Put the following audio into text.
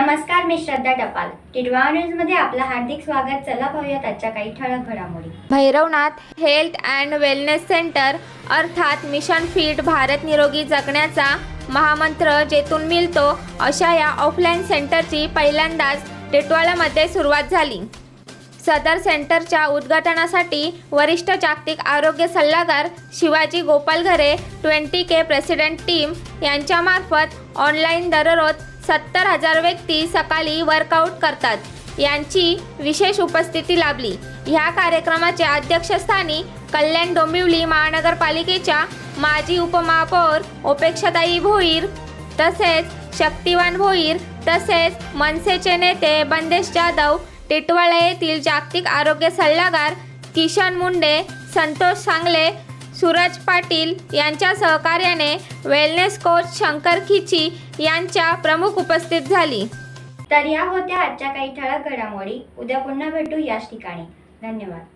मी श्रद्धा टपाल. टिटवा न्यूजमध्ये आपलं हार्दिक स्वागत. चला पाहूयात आजच्या काही ठळक घडामोडी. Bhairavnath health and wellness centre अर्थात मिशन फिट भारत निरोगी जगण्याचा महामंत्र जेथून मिळतो अशा या ऑफलाईन सेंटरची पहिल्यांदाच टिटवाळामध्ये सुरुवात झाली. सदर सेंटरच्या उद्घाटनासाठी वरिष्ठ जागतिक आरोग्य सल्लागार Shivaji Gopalghare twenty K president team यांच्यामार्फत ऑनलाईन दररोज सत्तर हजार व्यक्ती सकाळी वर्कआउट करतात. यांची विशेष उपस्थिती लाभली. ह्या कार्यक्रमाच्या अध्यक्षस्थानी कल्याण डोंबिवली महानगरपालिकेच्या माजी उपमहापौर उपेक्षाताई भोईर तसेच शक्तिवान भोईर तसेच मनसेचे नेते बंदेश जाधव टिटवाळा येथील जागतिक आरोग्य सल्लागार किशन मुंडे संतोष सांगले सूरज पाटील यांच्या सहकार्याने वेलनेस कोच शंकर खिची यांच्या प्रमुख उपस्थित झाली. तर या होत्या आजच्या काही ठळक घडामोडी. उद्या पुन्हा भेटू याच ठिकाणी. धन्यवाद.